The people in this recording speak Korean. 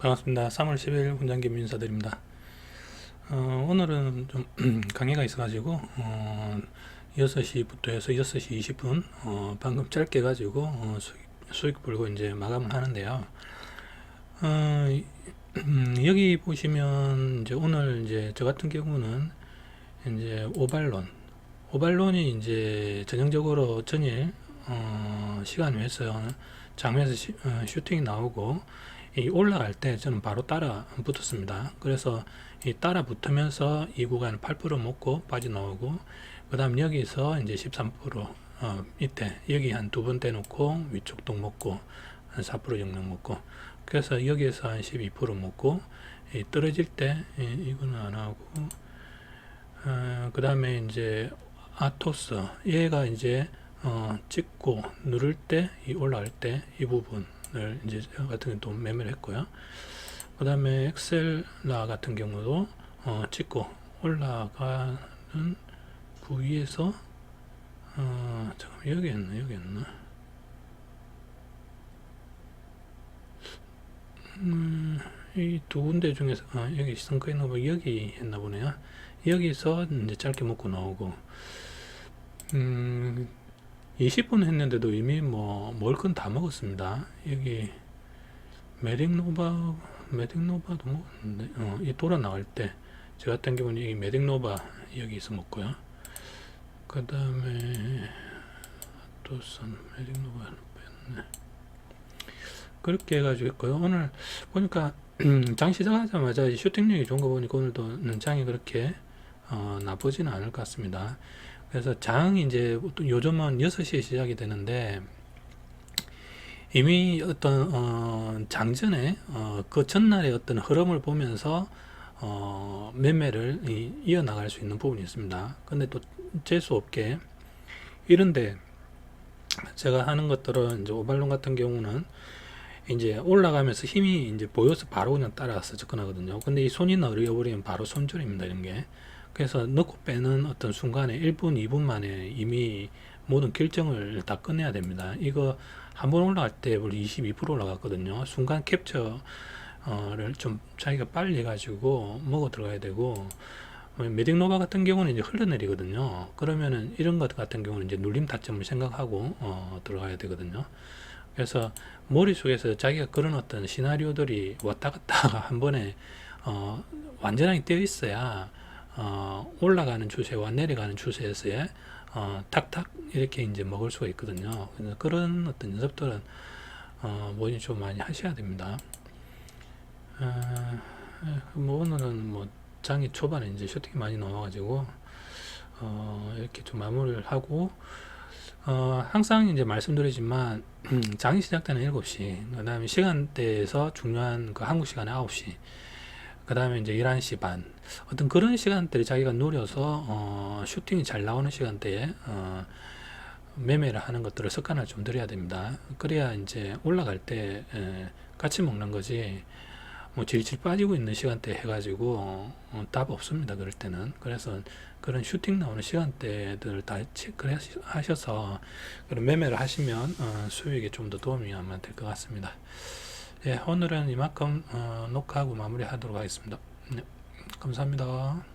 반갑습니다. 3월 10일 훈장기 민사드립니다. 어, 오늘은 좀 강의가 있어가지고 어, 6시부터 해서 6시 20분 어, 방금 짧게 가지고 어, 수익, 수익 불고 이제 마감을 하는데요. 어, 이- 음, 여기 보시면 이제 오늘 이제 저 같은 경우는 이제 오발론 오발론이 이제 전형적으로 전일 어, 시간 외에서 장면에서 시- 어, 슈팅이 나오고 이 올라갈 때 저는 바로 따라 붙었습니다. 그래서 이 따라 붙으면서 이 구간 8% 먹고 빠져나오고 그 다음 여기서 이제 13% 어, 밑에 여기 한 두 번 떼놓고 위쪽 동 먹고 한4% 정도 먹고 그래서 여기에서 한 12% 먹고 이 떨어질 때 이, 이거는 안 하고 어, 그 다음에 이제 아토스 얘가 이제 어, 찍고 누를 때 이 올라갈 때 이 부분을 이제 저 같은 경우 매매를 했고요. 그 다음에 엑셀라 같은 경우도 어, 찍고 올라가는 부위에서 어, 잠깐 여기 있나 여기 있나 음, 이 두 군데 중에서 아, 여기 선거 있는 거 여기 했나 보네요. 여기서 이제 짧게 먹고 나오고 음, 20분 했는데도 이미 뭐 먹을 건 다 먹었습니다. 여기 메딩노바 메딩노바도 먹었는데 어, 이 돌아 나갈 때저 같은 경우는 이 메딩노바 여기서 먹고요. 그 다음에 또선 메딩노바 뺐네. 그렇게 해가지고 있고요. 오늘 보니까 장 시작하자마자 이 슈팅력이 좋은 거 보니까 오늘도 장이 그렇게 어, 나쁘지는 않을 것 같습니다. 그래서 장이 이제 요즘은 6시에 시작이 되는데 이미 어떤 어, 장전에 어, 그 전날의 어떤 흐름을 보면서 어, 매매를 이, 이어나갈 수 있는 부분이 있습니다. 근데 또 재수 없게 이런데 제가 하는 것들은 이제 오발론 같은 경우는 이제 올라가면서 힘이 이제 보여서 바로 그냥 따라가서 접근하거든요. 근데 이 손이 어려버리면 바로 손절입니다. 이런 게. 그래서 넣고 빼는 어떤 순간에 1분, 2분 만에 이미 모든 결정을 다 끝내야 됩니다. 이거 한 번 올라갈 때 우리 22% 올라갔거든요. 순간 캡처를 좀 자기가 빨리 해가지고 먹어 들어가야 되고 메딩노바 같은 경우는 이제 흘러내리거든요. 그러면은 이런 것 같은 경우는 이제 눌림 타점을 생각하고 어, 들어가야 되거든요. 그래서 머릿속에서 자기가 그런 어떤 시나리오들이 왔다 갔다 한 번에 어, 완전하게 되어 있어야 어, 올라가는 추세와 내려가는 추세에서의 어, 탁탁 이렇게 이제 먹을 수가 있거든요. 그래서 그런 어떤 연습들은 어, 뭐니 좀 많이 하셔야 됩니다. 어, 뭐 오늘은 뭐 장이 초반에 이제 슈팅이 많이 나와가지고 어, 이렇게 좀 마무리를 하고 어, 항상 이제 말씀드리지만 음, 장이 시작되는 7시 그 다음에 시간대에서 중요한 그 한국 시간에 9시 그 다음에 이제 11시 반 어떤 그런 시간대를 자기가 노려서 어, 슈팅이 잘 나오는 시간대에 어, 매매를 하는 것들을 습관을 좀 들여야 됩니다. 그래야 이제 올라갈 때 에, 같이 먹는 거지 뭐 질질 빠지고 있는 시간대 해가지고 어, 답 없습니다. 그럴 때는 그래서 그런 슈팅 나오는 시간대들 다 체크를 하시- 하셔서 그런 매매를 하시면 어, 수익에 좀 더 도움이 아마 될 것 같습니다. 예, 오늘은 이만큼 어, 녹화하고 마무리하도록 하겠습니다. 네, 감사합니다.